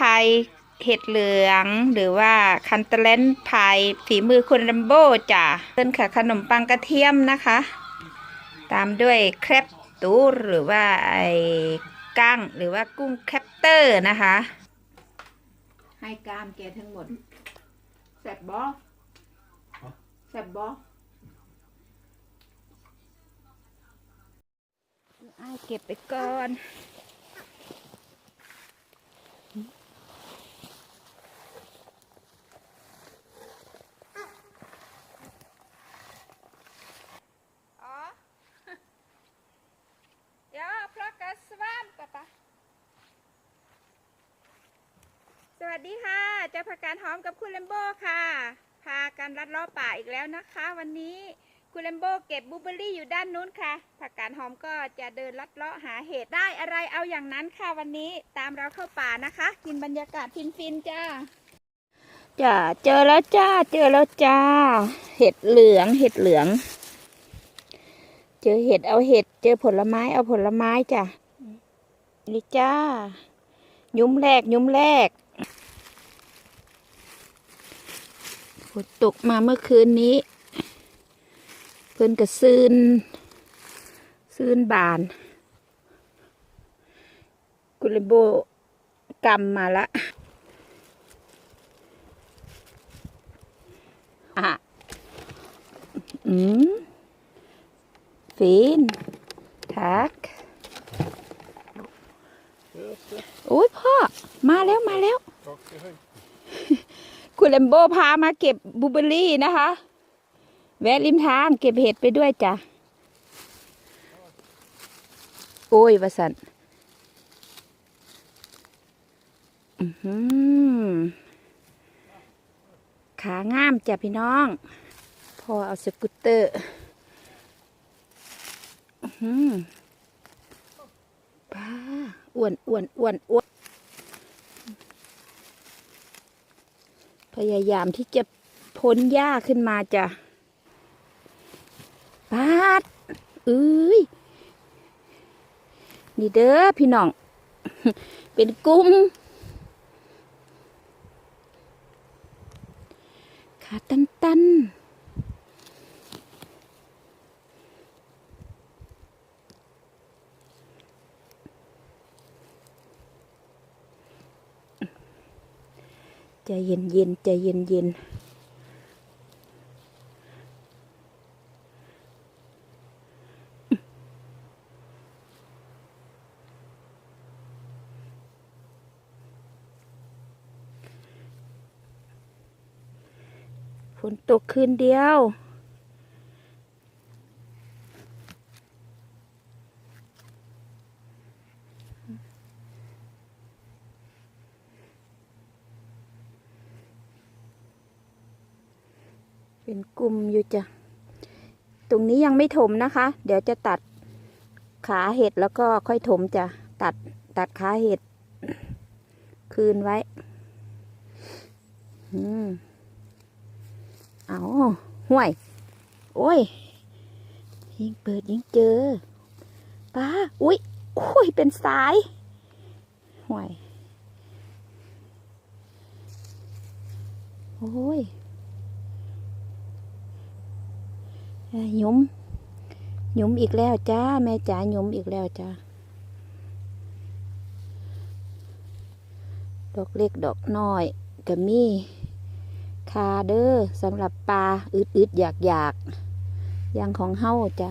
พายเห็ดเหลือง หรือว่าคันเตเลนพายฝีมือคุณลัมโบจ้ะเพิ่นค่ะขนมปังกระเทียมนะคะ ตามด้วยแครปตูหรือว่าไอ้กั้งหรือว่ากุ้งแคปเตอร์นะคะ ให้กล้ามแกทั้งหมดแซ่บบอแซ่บบอไอ้ายเก็บไปก่อน อ๋อ Ja, plocka svamp, pappa. สวัสดีค่ะเจ้าผักกาดหอมกับคุณเลมโบค่ะ พากันลัดเล้อป่าอีกแล้วนะคะ วันนี้คุณเลมโบเก็บบูเบอรี่อยู่ด้านนู้นค่ะ ผักกาดหอมก็จะเดินลัดเลาะหาเห็ดได้อะไรเอาอย่างนั้นค่ะวันนี้ตามเราเข้าป่านะคะ กินบรรยากาศฟินๆจ้าจ้าเจอแล้วจ้า เจอแล้วจ้า เห็ดเหลืองเห็ดเหลือง เจอเห็ดเอาเห็ด เจอผลไม้เอาผลไม้จ้ะ นี่จ้า ยุ้มแรก ยุ้มแรกฝนตกมาเมื่อคืนนี้ เพิ่นกระซืนซืนบาน กุลโบกำมาละอะอืมฟินทัก อ้ยพ่อ มาแล้วมาแล้ว คุณแลมโบพามาเก็บบลูเบอร์รี่นะคะ แวะริมทางเก็บเห็ดไปด้วยจ้ะ โอ้ยวสันอื้อหือขางามจ้ะพี่น้อง พอเอาสกูตเตอร์อืมป้า อ้วนอ้วนอ้วนอ้วนพยายามที่จะพ้นหญ้าขึ้นมาจ้ะปาดเอ้ยนี่เด้อพี่น้อง เป็นกุ้มขาตันตัน ใจเย็นเย็นใจเย็นเย็นฝนตกคืนเดียว เป็นกลุ่มอยู่จ้ะ ต รงนี้ยังไม่ถมนะคะ เดี๋ยวจะตัดขาเห็ดแล้วก็ค่อยถมจะตัดตัดขาเห็ด คืนไว้ อืมเอาห่วย โอ้ย ยิงเปิดยิงเจอป้าอุ้ยโอ้ย เป็นสายห่วย โอ้ย เอ้ย หยุมหยุมอีกแล้วจ้า แม่จ๋าหยุมอีกแล้วจ้า ดอกเล็กดอกน้อยก็มีคาเดอร์สำหรับปลาอึดๆอยากอยากๆอย่างของเฮาจ้ะ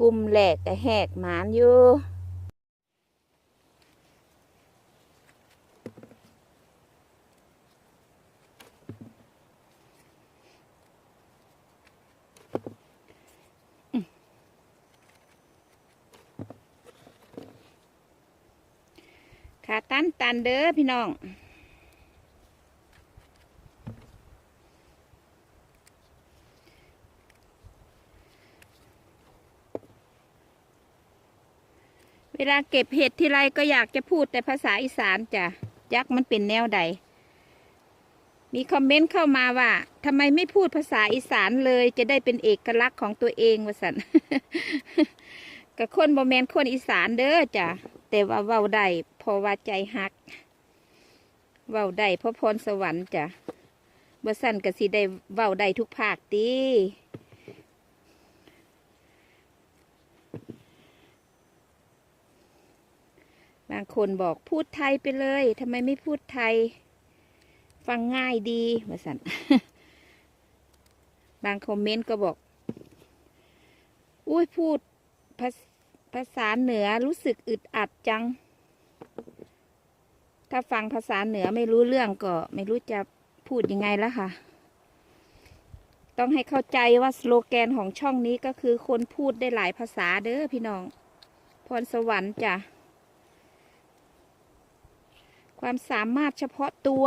กลุ่มแหลกแต่แหกหมานอยู่ ขาตันตันเด้อพี่น้อง เวลาเก็บเห็ดทีไรก็อยากจะพูดแต่ภาษาอีสานจ้ะยักษ์มันเป็นแนวใด มีคอมเมนต์เข้ามาว่าทำไมไม่พูดภาษาอีสานเลย จะได้เป็นเอกลักษณ์ของตัวเองวะสันกับคนบอแมนคนอีสานเด้อจ้ะ แต่ว่าเว้าได้เพอว่าใจฮัก เว้าได้เพราะพรสวรรค์จ้ะบ่สั่นก็สิได้เว้าได้ทุกภาคติบางคนบอกพูดไทยไปเลยทำไมไม่พูดไทย ฟังง่ายดีว่าสันบางคอมเมนต์ก็บอก อุ้ยพูดภาษ ภาษาเหนือรู้สึกอึดอัดจัง ถ้าฟังภาษาเหนือไม่รู้เรื่องก็ ไม่รู้จะพูดยังไงแล้วค่ะ ต้องให้เข้าใจว่าสโลแกนของช่องนี้ก็คือคนพูดได้หลายภาษาเด้อพี่น้อง พรสวรรค์จ้ะ ความสามารถเฉพาะตัว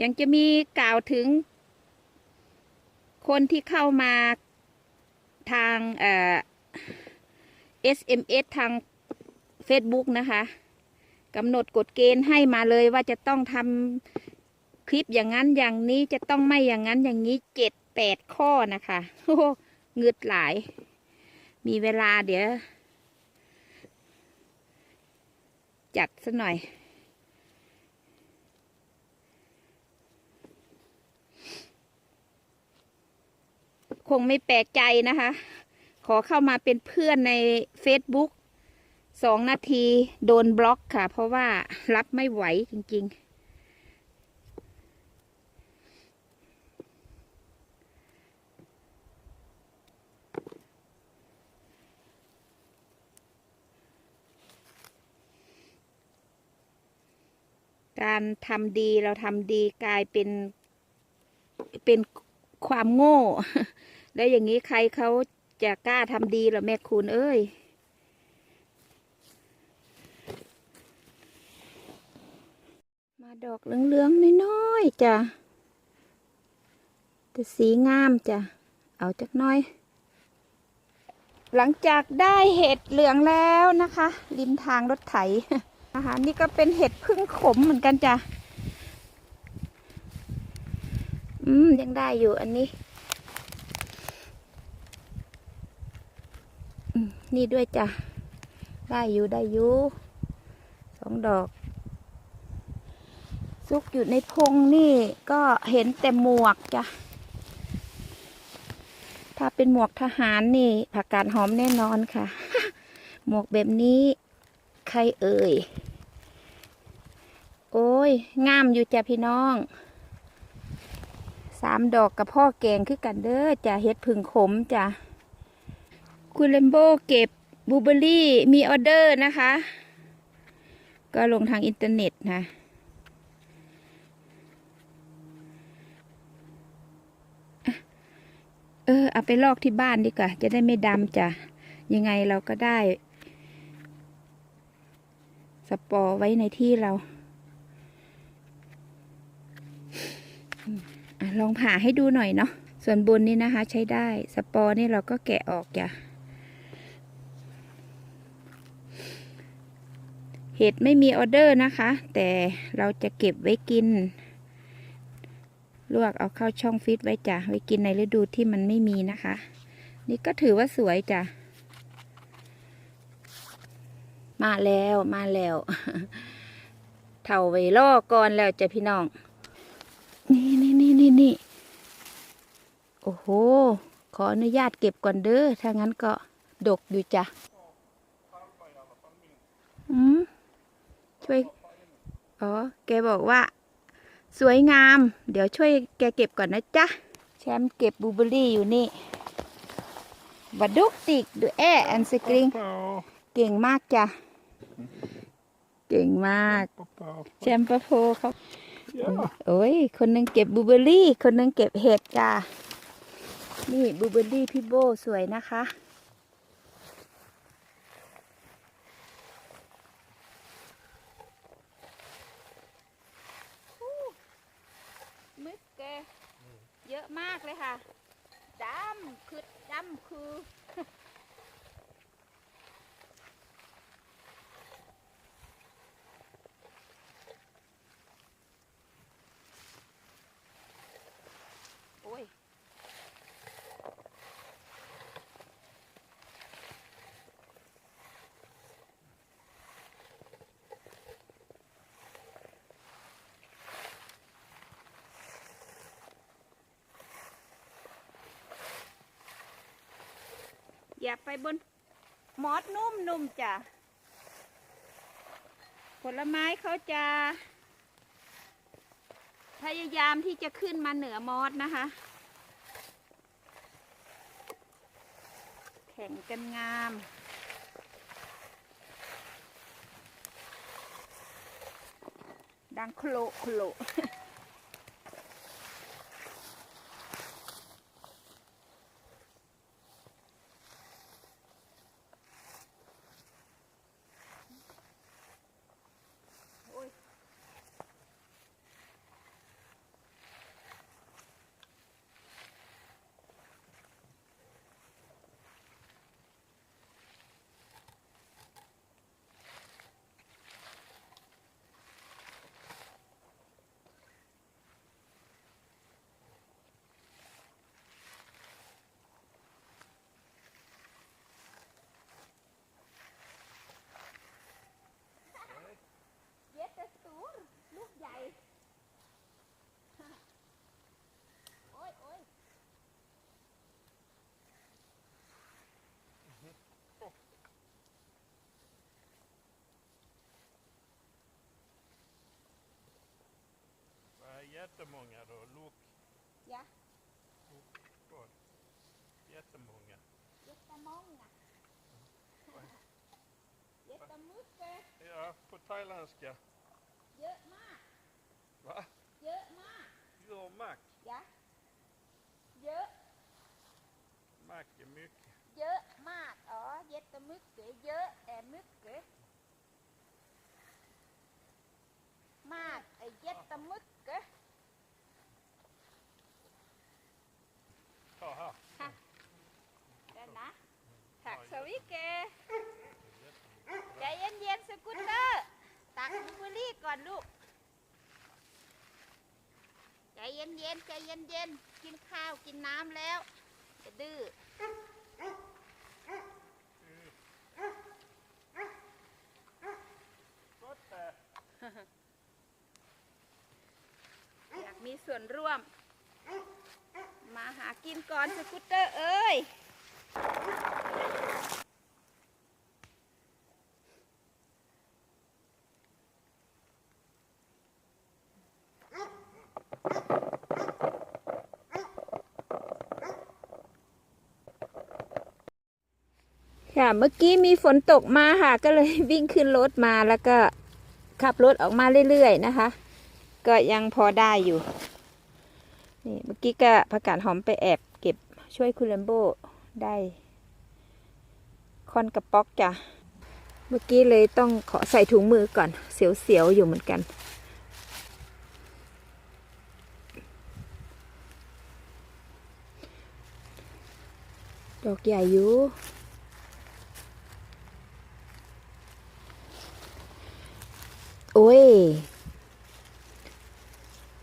ยังจะมีกล่าวถึง คนที่เข้ามาทางเอ่อ SMS ทาง Facebook นะคะกำหนดกฎเกณฑ์ให้มาเลยว่าจะต้องทำคลิปอย่างนั้นอย่างนี้จะต้องไม่อย่างนั้นอย่างนี้เจ็ดแปดข้อนะคะโอ้โหเงืดหลาย มีเวลาเดี๋ยว จัดซะหน่อย คงไม่แปลกใจนะคะ ขอเข้ามาเป็นเพื่อนใน Facebook สองนาทีโดนบล็อกค่ะ เพราะว่ารับไม่ไหวจริง ๆการทำดีเราทำดีกลายเป็นเป็นความโง่ แล้วอย่างนี้ใครเขาจะกล้าทำดีหรอแม่คุณเอ้ย มาดอกเหลืองๆน้อยๆจ้ะแต่สีงามจ้ะ เอาจักน้อย หลังจากได้เห็ดเหลืองแล้วนะคะ ริมทางรถไถนะคะนี่ก็เป็นเห็ดพึ่งขมเหมือนกันจ้ะ อืม ยังได้อยู่อันนี้อืม นี่ด้วยจ้ะ ได้อยู่ได้อยู่สองดอก ซุกอยู่ในพงนี่ก็เห็นแต่หมวกจ้ะ ถ้าเป็นหมวกทหารนี่ผักกาดหอมแน่นอนค่ะ หมวกแบบนี้ใครเอ่ย โอ้ยงามอยู่จ้ะพี่น้องสามดอกกับพ่อแกงคือกันเด้อจ้ะเฮ็ดผึ่งขมจ้ะ คุณเลมโบเก็บบูเบอรี่มีออเดอร์นะคะ ก็ลงทางอินเทอร์เน็ตนะเออเอาไปลอกที่บ้านดีกว่า จะได้ไม่ดำจ้ะ ยังไงเราก็ได้ สปอร์ไว้ในที่เราอลองผ่าให้ดูหน่อยเนาะส่วนบนนี่นะคะ ใช้ได้ สปอร์นี่เราก็แกะออกจ้ะ เห็ดไม่มีออเดอร์นะคะ แต่เราจะเก็บไว้กิน ลวกเอาเข้าช่องฟิตไว้จ้ะ ไว้กินในฤดูที่มันไม่มีนะคะ นี่ก็ถือว่าสวยจ้ะ มาแล้วมาแล้วเท่าไว้ล่อก่อนแล้วจ้ะพี่น้อง นี่นี่นี่นี่นี่โอ้โห ขออนุญาตเก็บก่อนเด้อ ถ้างั้นก็ดกอยู่จ้ะ อืม ช่วย อ๋อ แกบอกว่า สวยงาม เดี๋ยวช่วยแกเก็บก่อนนะจ๊ะ แชมป์เก็บบูเบอรี่อยู่นี่บัดดุกติกดูแอแอนสกริงเก่งมากจ้ะ เก่งมาก แชมป์ประโพเขาโอ้ย คนหนึงเก็บบูเบอรี่ คนหนึงเก็บเห็ดจ้ะ นี่บูเบอร์รี่พี่โบสวยนะคะ มึกแก เยอะ มากเลยค่ะดำคือดำคือ อย่าไปบนมอสนุ่มนุ่มๆจ้ะ ผลไม้เขาจะ พยายามที่จะขึ้นมาเหนือมอสนะคะ แข่งกันงามดังโคลโคล โอ้ย เย็ดแต่สูงลูกใหญ่ โอ้ยโอ้ย Det är jättemånga då, lok, ยะ vad? Jättemånga. เย็ดตะมองนะเย็ดตะมึกเกะ Ja, på thailändska. เยอะมาก Va? เยอะมาก Gör mack. ยะเยอะ Mack är mycket. เยอะมากอ๋อเย็ด งมือรีบก่อนลูก ใจเย็นเย็นใจเย็นเย็นกินข้าวกินน้ำแล้วจะดื้ออยากมีส่วนร่วม มาหากินก่อนสกูตเตอร์เอ้ย ค่ะเมื่อกี้มีฝนตกมาค่ะ ก็เลยวิ่งขึ้นรถมาแล้วก็ขับรถออกมาเรื่อยๆนะคะ ก็ยังพอได้อยู่นี่เมื่อกี้ก็ผักกาดหอมไปแอบเก็บช่วยคุณเลมโบได้คอนกระป๊อกจ้ะเมื่อกี้เลยต้องขอใส่ถุงมือก่อน เสียวๆอยู่เหมือนกันดอกใหญ่อยู่ โอ้ย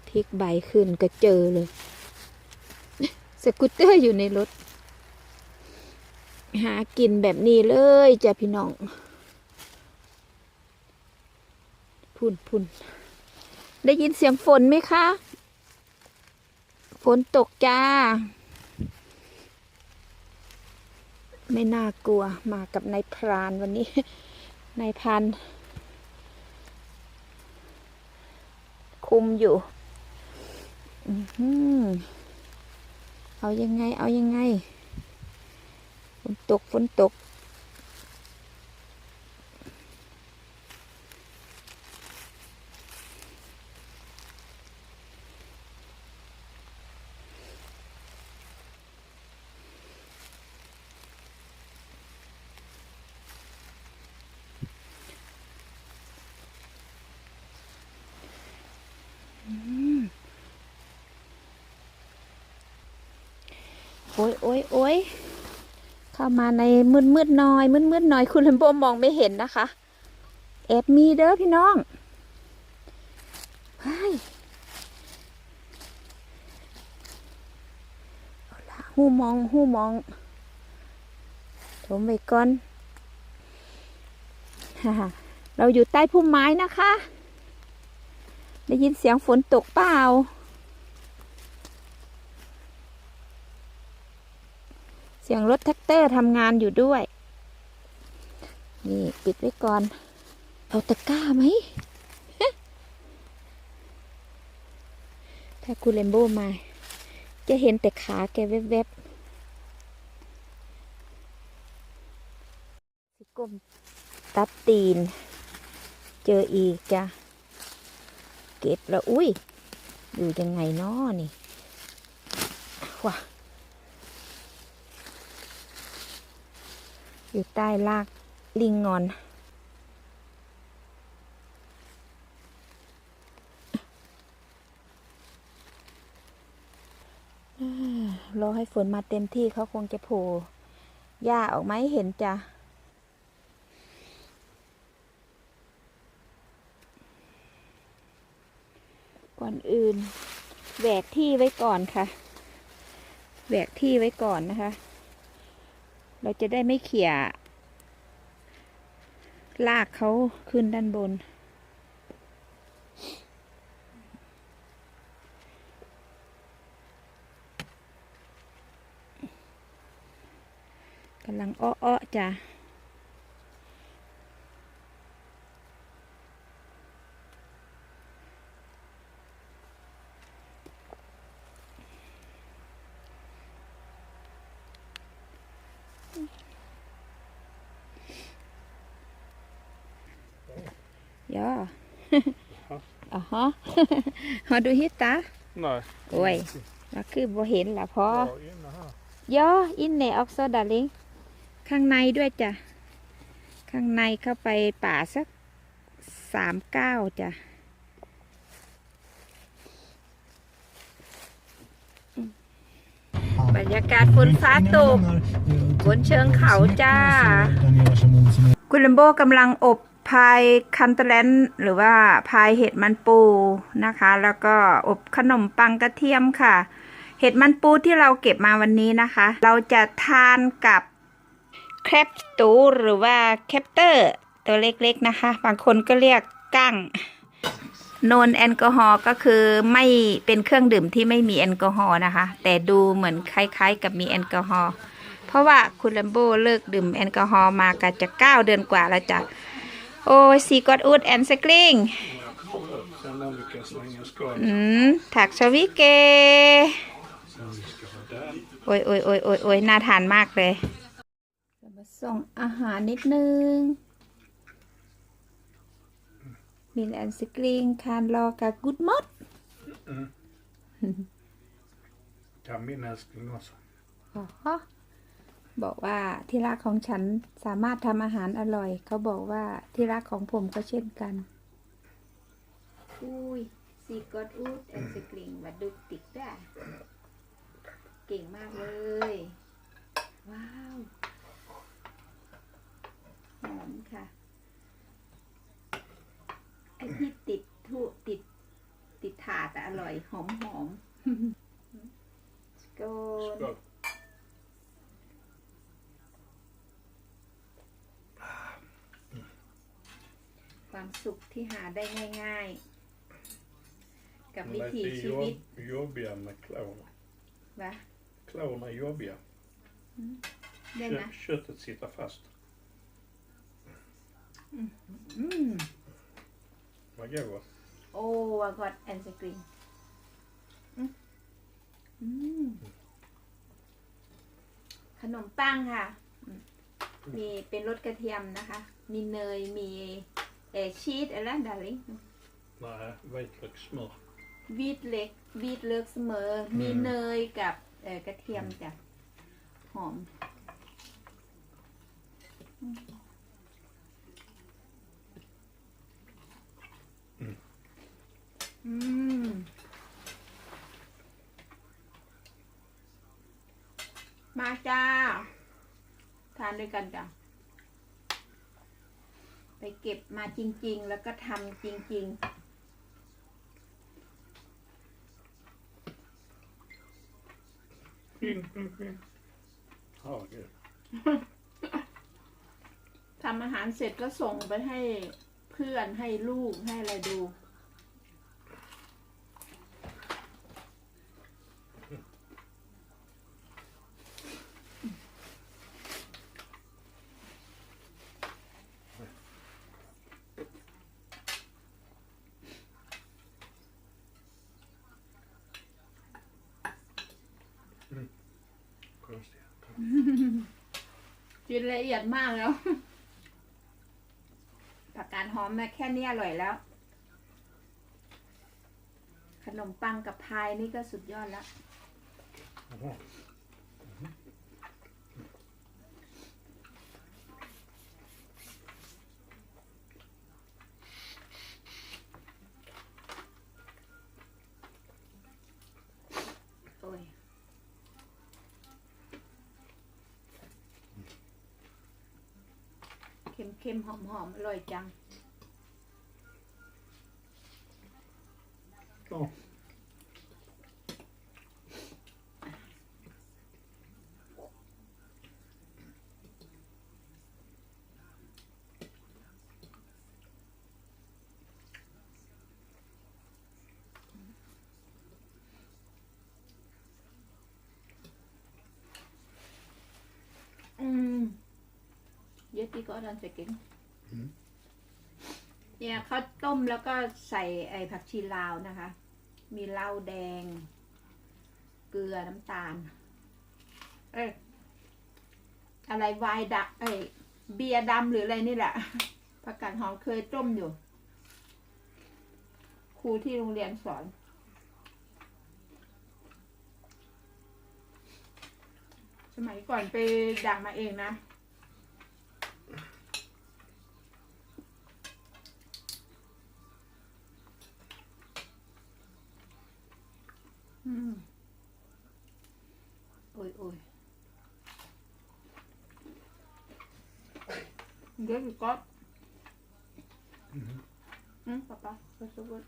พลิกใบขึ้นก็เจอเลย สกูตเตอร์อยู่ในรถ หากินแบบนี้เลยจ้ะพี่น้อง พุ่นพุ่นได้ยินเสียงฝนไหมคะ ฝนตกจ้า ไม่น่ากลัวมากับนายพรานวันนี้ นายพัน คุมอยู่เอายังไง เอายังไง ฝนตก ฝนตก โอ้ยโอ้ยโอ้ยเข้ามาในมืดมืดๆหน้อยมืดมืดๆหน้อยคุณลัมโบมองไม่เห็นนะคะแอบมีเด้อพี่น้องไปเอาลหูมองหูมองถมไปก่อนเราอยู่ใต้พุ่มไม้นะคะ ได้ยินเสียงฝนตกเปล่า เสียงรถแท็กเตอร์ทำงานอยู่ด้วย นี่ปิดไว้ก่อน เอาตะกร้าไหมถ้าคุณเลมโบมา จะเห็นแต่ขาแกแวบๆสิก้มตัดตีน เจออีกจ้ะ เก็บแล้ว อุ้ย อยู่ยังไงน้อนี่ว้า อยู่ใต้ลากลิงงอน รอให้ฝนมาเต็มที่เขาคงจะโผล่หญ้าออกมาให้เห็นจ้ะก่อนอื่นแหวกที่ไว้ก่อนค่ะแหวกที่ไว้ก่อนนะคะ เราจะได้ไม่เขี่ยลากเขาขึ้นด้านบน กำลังอ้อๆจ้ะ Ja. Aha. Har du hittat? Nej. Oj. ว่าคือบ่เห็นละพอ Ja, inne här. ย่ออินเนออกโซดาลิงข้างในด้วยจ้ะ ข้างในเข้าไปป่าสักสามเก้าจ้ะบรรยากาศฝนฟ้าตกบนเชิงเขาจ้า คุณลัมโบกำลังอบ พายคันเตลนหรือว่าพายเห็ดมันปูนะคะ แล้วก็อบขนมปังกระเทียมค่ะ เห็ดมันปูที่เราเก็บมาวันนี้นะคะ เราจะทานกับแครปตูหรือว่าแคปเตอร์ ตัวเล็กๆนะคะ บางคนก็เรียกกั้งนนแอลกอฮอล์ก็คือไม่เป็นเครื่องดื่มที่ไม่มีแอลกอฮอล์นะคะ แต่ดูเหมือนคล้าย ๆ กับมีแอลกอฮอล์เพราะว่าคุณลัมโบเลิกดื่มแอลกอฮอล์มาก็จะเก้าเดือนกว่าแล้วจ้ะ โอ้ยซีกอดอูดแอนสกลิง Sen om vi kan slänga skalet. อืมถักสวิเก Sen vi ska ha där. โอ้ยโอ้ยโอ้ยโอ้ยโอ้ยน่าทานมากเลยเรามาส่งอาหารนิดนึงมีแอนสกลิงคานรอกับกุดมด Kan min älskling också. อ๋อ บอกว่าที่รักของฉันสามารถทำอาหารอร่อย เขาบอกว่าที่รักของผมก็เช่นกัน อุ้ยซีกอดอูดแอนสกลิงวัดดุกติกได้เก่งมากเลย ว้าวหอมค่ะ ไอที่ติดทุติด ติดถาดอะอร่อย หอมหอมโกน Skål. ความสุขที่หาได้ง่าย ๆ กับ De วิ är ถี lite ชีวิต jobb, jobbiga med klorna. วะ Klorna är jobbiga. ได้นะ Kö- köttet sitter fast. อืม Vad god. โอ้วากอดแอนสกรีนอืมขนมปังค่ะอืมมีเป็นรสกระเทียมนะคะ มีเนย มี เออชีสอะไรดาริง Nej, vitlökssmör. วีดเล็กวีดเลือกเสมอมีเนยกับเออกระเทียมจ้ะ หอม อืม มาจ้า ทานด้วยกันจ้ะไป เก็บมาจริง ๆ แล้วก็ทำจริงๆ Skinn, skinn, skinn. Ja, gud. ทำอาหารเสร็จก็ส่งไปให้เพื่อนให้ลูกให้อะไรดู ม Konstigt. กินละเอียดมากแล้ว ผักกาดหอมมาแค่นี้อร่อยแล้ว ขนมปังกับพายนี่ก็สุดยอดแล้ว Jaha. โอ้ย เค็มๆหอมหอมๆอร่อยจัง Ja. อืม เยติก็ดันใส่เก่งอืมเนี่ยเขาต้มแล้วก็ใส่ไอ้ผักชีลาวนะคะ มีเหล้าแดง เกลือน้ำตาล เอ้ยอะไรไวน์ดะเอ้ยเบียร์ดำหรืออะไรนี่แหละผักกาดหอมเคยต้มอยู่ ครูที่โรงเรียนสอนสมัยก่อนไปดังมาเองนะ อืมโอ้ยโอ้ยเดี๋ยวก็ Mhm. อืมป๊าป๊าไปสุก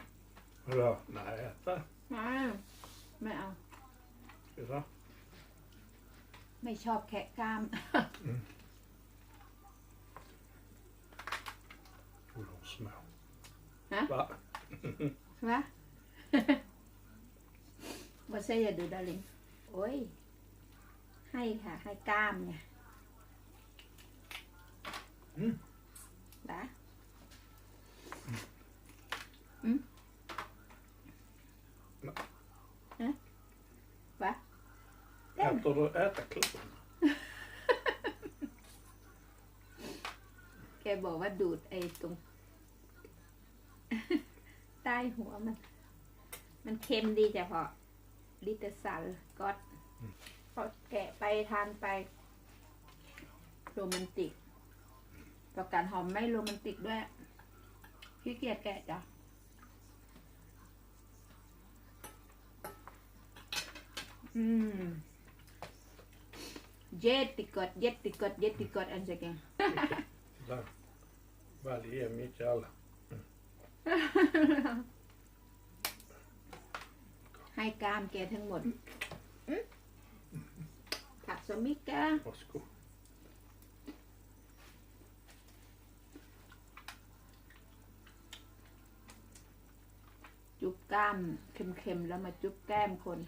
Vadå? Nej, äta. ไม่ไม่เอา Ska vi ta? ไม่ชอบแคะกล้าม Oh, de små. Hä? Va? ใช่ไหม ว่าเซ่อย่าดูดาริงโอ้ย ให้ค่ะ ให้กล้ามไงอืมนะอืมฮะวะ Äter du ätarklubben? แกบอกว่าดูดไอ้ตรง ใต้หัวมัน มันเค็มดีจ้ะพอ ลิตรสัลก็พอแกะไปทานไป โรแมนติกประกันหอมไม่โรแมนติกด้วยขี้เกียจแกะจ้ะอืม jättegott jättegott jättegott än så länge Där. Varje mitt i alla. ให้กล้า มแกทั้งหมดอืมผักสมิกา Varsågod. จุ๊บกล้ามเค็มๆ แล้วมาจุ๊บแก้มคน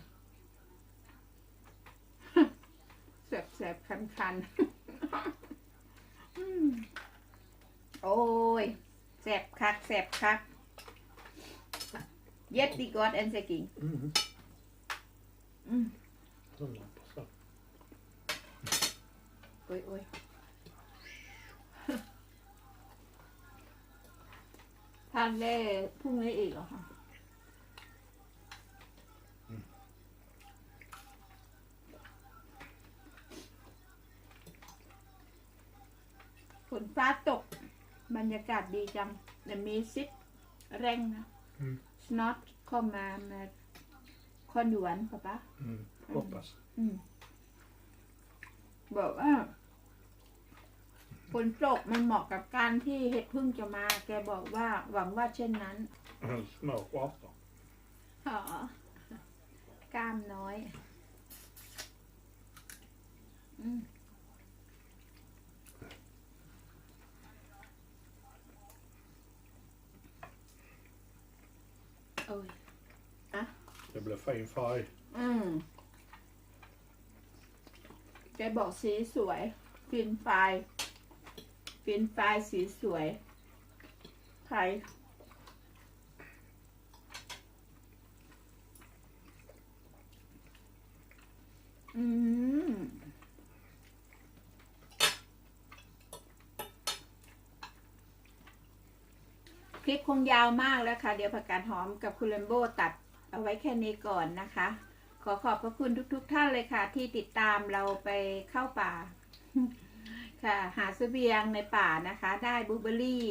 แสบๆ คันๆอืมโอ้ยแสบคักแสบคักเย็ดดีกอดแอนเซกิง Mm. อืม Hundra procent. โอ้ยโอ้ยทานได้พรุ่งนี้อีกเหรอคะฝนฟ้าตกบรรยากาศดีจังแต่มีซิดแรงนะ อืมสนอตเข้ามามา คอนหยวนปะปะ Mm. Hoppas. อืมบอกว่าฝนตกมันเหมาะกับการที่เห็ดพึ่งจะมา แกบอกว่าหวังว่าเช่นนั้น Små skjortor. อ๋อกล้ามน้อยอืมโอ้ย Det blir fin fry. อืมแกบอกสีสวย ฟินไฟล์ฟินไฟล์สีสวยไทย อืม คลิปคงยาวมากแล้วค่ะ เดี๋ยวผักกาดหอมกับคุณเลมโบตัด เอาไว้แค่นี้ก่อนนะคะ ขอขอบพระคุณทุก ๆ ท่านเลยค่ะ ที่ติดตามเราไปเข้าป่า ค่ะ หาสเสบียงในป่านะคะ ได้บูเบอรี่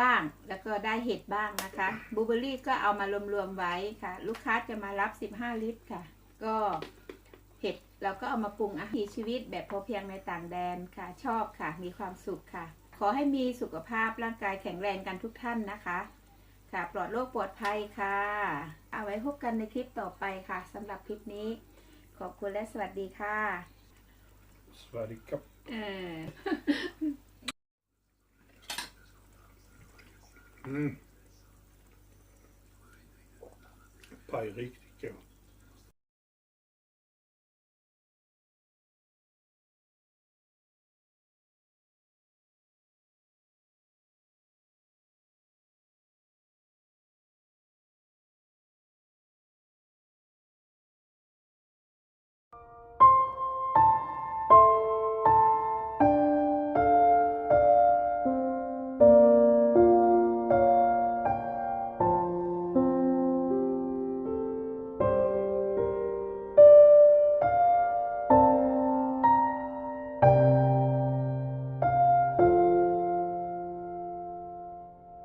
บ้างแล้วก็ได้เห็ดบ้างนะคะบูเบอร์รี่ก็เอามารวมๆไว้ค่ะ ลูกค้าจะมารับ 15 ลิตรค่ะ ก็เห็ดเราก็เอามาปรุงอาหารชีวิตแบบพอเพียงในต่างแดนค่ะ ชอบค่ะ มีความสุขค่ะ ขอให้มีสุขภาพร่างกายแข็งแรงกันทุกท่านนะคะ ค่ะ ปลอดโรคปลอดภัยค่ะ เอาไว้พบกันในคลิปต่อไปค่ะสำหรับคลิปนี้ ขอบคุณและสวัสดีค่ะ Sverige. เออ Mm. Paj riktigt gott.